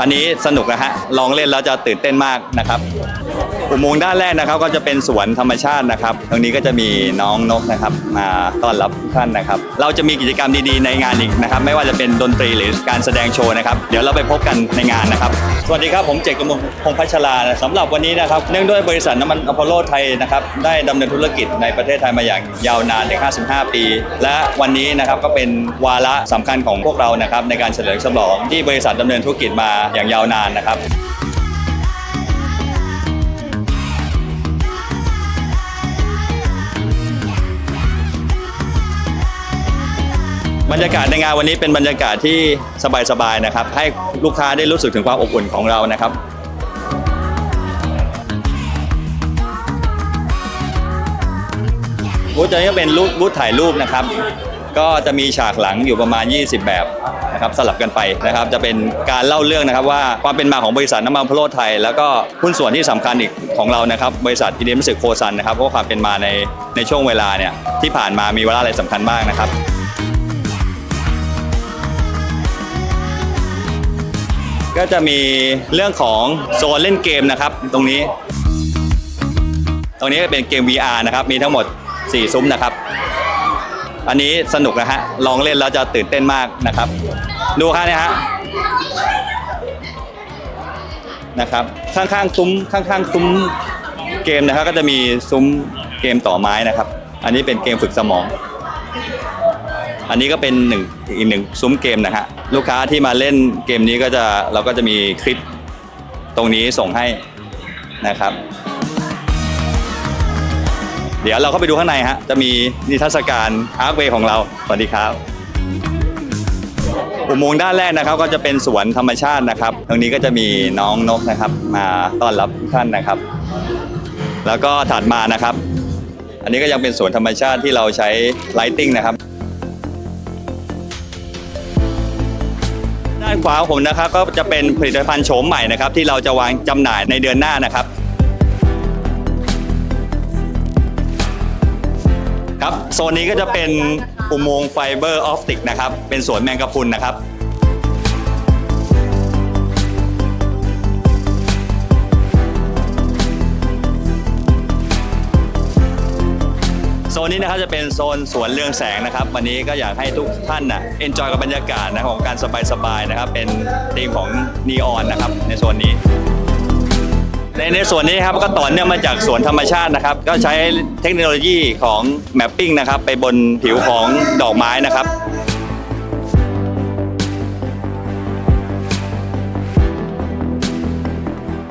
อันนี้สนุกนะฮะลองเล่นแล้วจะตื่นเต้นมากนะครับ อุโมงค์ด้านแรกนะครับ ก็จะเป็นสวนธรรมชาตินะครับ ตรงนี้ก็จะมีน้องนกนะครับ มาต้อนรับทุกท่านนะครับ เราจะมีกิจกรรมดีๆในงานอีกนะครับ ไม่ว่าจะเป็นดนตรีหรือการแสดงโชว์นะครับ เดี๋ยวเราไปพบกันในงานนะครับ สวัสดีครับผมเจกกมลพงพัชรานะสำหรับวันนี้นะครับ เนื่องด้วยบริษัทน้ำมันอพอลโลไทยนะครับ ได้ดำเนินธุรกิจในประเทศไทยมาอย่างยาวนานถึง55 ปี และวันนี้นะครับก็เป็นวาระสำคัญของพวกเรานะครับในการเฉลิมฉลองที่บริษัทดำเนินธุรกิจมาอย่างยาวนานนะครับ บรรยากาศในงานวันนี้เป็นบรรยากาศที่สบายๆนะครับ ให้ลูกค้าได้รู้สึกถึงความอบอุ่นของเรานะครับบูธตัวนี้ก็เป็นรูปบูธถ่ายรูปนะครับ ก็จะมีฉากหลังอยู่ประมาณ 20 แบบนะครับสลับกันไปนะครับ จะเป็นการเล่าเรื่องนะครับว่าความเป็นมาของบริษัทน้ำมันพโลไทย แล้วก็หุ้นส่วนที่สำคัญอีกของเรานะครับ บริษัทอินเดียมิสึโคซันนะครับว่าความเป็นมาในในช่วงเวลาเนี่ยที่ผ่านมามีเวลาอะไรสำคัญบ้างนะครับ ก็จะมีเรื่องของโซนเล่นเกมนะครับ ตรงนี้ ตรงนี้ก็เป็นเกม VR นะครับ มีทั้งหมด 4 ซุ้มนะครับ อันนี้สนุกนะฮะ ลองเล่นแล้วจะตื่นเต้นมากนะครับ ดูครับเนี่ยฮะนะครับ ข้างๆซุ้มข้างๆซุ้มเกมนะครับ ก็จะมีซุ้มเกมต่อไม้นะครับ อันนี้เป็นเกมฝึกสมอง อันนี้ก็เป็นหนึ่งอีกหนึ่งซุ้มเกมนะฮะลูกค้าที่มาเล่นเกมนี้ก็จะเราก็จะมีคลิปตรงนี้ส่งให้นะครับ เดี๋ยวเราเข้าไปดูข้างในฮะจะมีนิทรรศการอาร์คเวย์ของเราสวัสดีครับอุโมงค์ด้านแรกนะครับก็จะเป็นสวนธรรมชาตินะครับ ตรงนี้ก็จะมีน้องนกนะครับ มาต้อนรับทุกท่านนะครับ แล้วก็ถัดมานะครับ อันนี้ก็ยังเป็นสวนธรรมชาติที่เราใช้ไลติ้งนะครับ ด้านขวาผมนะครับก็จะเป็นผลิตภัณฑ์โฉมใหม่นะครับที่เราจะวางจำหน่ายในเดือนหน้านะครับ ครับโซนนี้ก็จะเป็นอุโมงค์ไฟเบอร์ออฟติกนะครับเป็นสวนแมงกะพรุนนะครับ นนี้นะครับจะเป็นโซนสวนเรืองแสงนะครับ วันนี้ก็อยากให้ทุกท่านนะเอนจอยกับบรรยากาศนะของการสบายๆนะครับ เป็นธีมของนีออนนะครับในโซนนี้ ในในส่วนนี้ครับก็ต่อเนื่องมาจากสวนธรรมชาตินะครับ ก็ใช้เทคโนโลยีของแมปปิ้งนะครับ ไปบนผิวของดอกไม้นะครับ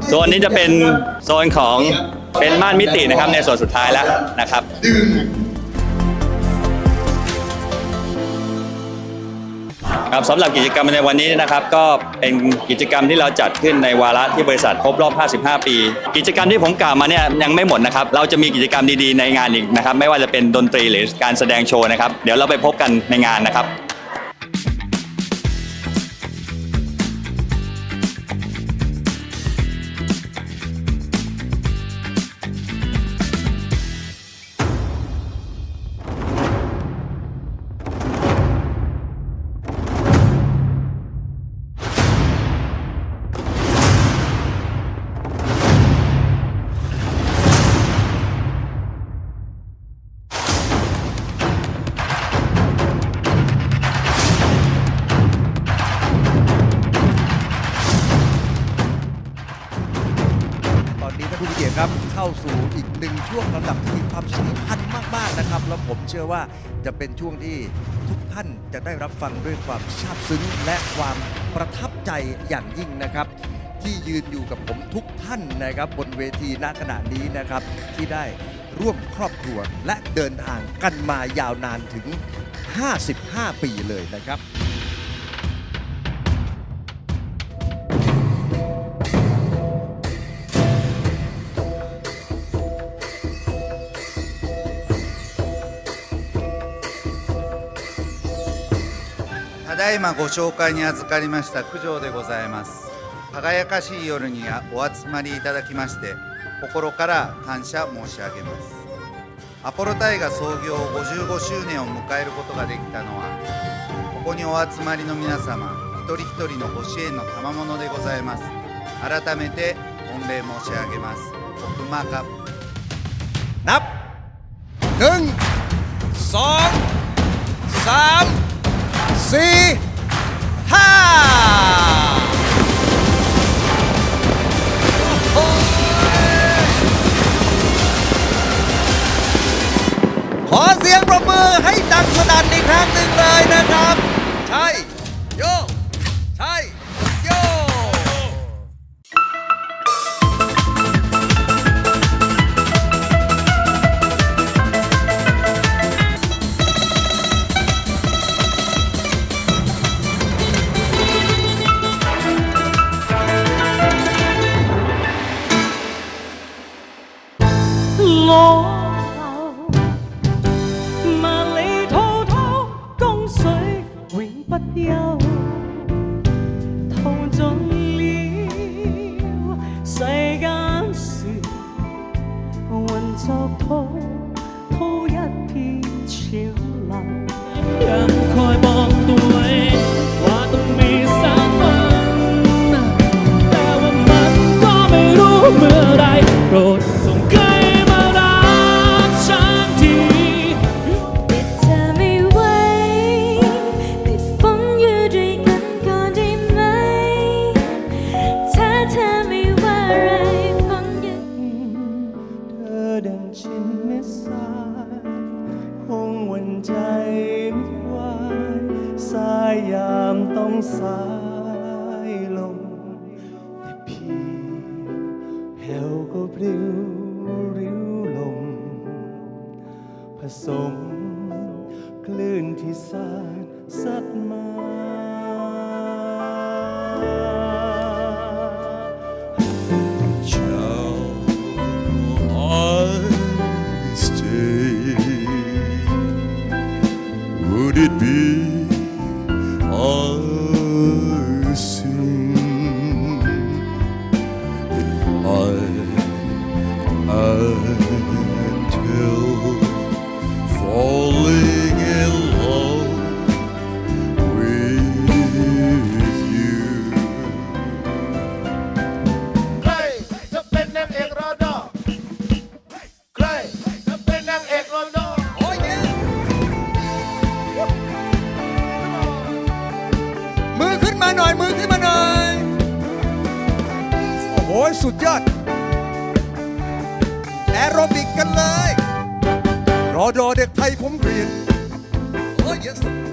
โซนนี้จะเป็นโซนของเป็นม่านมิตินะครับในส่วนสุดท้ายแล้วนะครับ ครับสำหรับกิจกรรมในวันนี้นะครับ ก็เป็นกิจกรรมที่เราจัดขึ้นในวาระที่บริษัทครบรอบ 55 ปี กิจกรรมที่ผมกล่าวมาเนี่ยยังไม่หมดนะครับ เราจะมีกิจกรรมดีๆในงานอีกนะครับ ไม่ว่าจะเป็นดนตรีหรือการแสดงโชว์นะครับ เดี๋ยวเราไปพบกันในงานนะครับ นี้ท่านผู้มีเกียรติครับเข้าสู่อีกหนึ่งช่วงลำดับที่มีความสำคัญมากๆนะครับ แล้วผมเชื่อว่าจะเป็นช่วงที่ทุกท่านจะได้รับฟังด้วยความซาบซึ้งและความประทับใจอย่างยิ่งนะครับ ที่ยืนอยู่กับผมทุกท่านนะครับ บนเวทีณขณะนี้นะครับ ที่ได้ร่วมครอบครัวและเดินทางกันมายาวนานถึง 55 ปีเลยนะครับ だいまご紹介に預かりました九条でございます。輝かしい夜にお集まりいただきまして心から感謝申し上げます。アポロタイが創業55周年を迎えることができたのはここにお集まりの皆様一人一人のご支援の賜物でございます。改めて御礼申し上げます。奥間か。なっ。1 2 3 3 สี่ขอเสียงประมือให้ดังสนั่นอีกครั้งหนึ่งเลยนะครับ woman ริ้วริ้วลม ผสมคลื่นที่ซาดซัดมา ยสุดยอด แอโรบิกกันเลย รอดอเด็กไทยผมเรียนโอ้ยสุด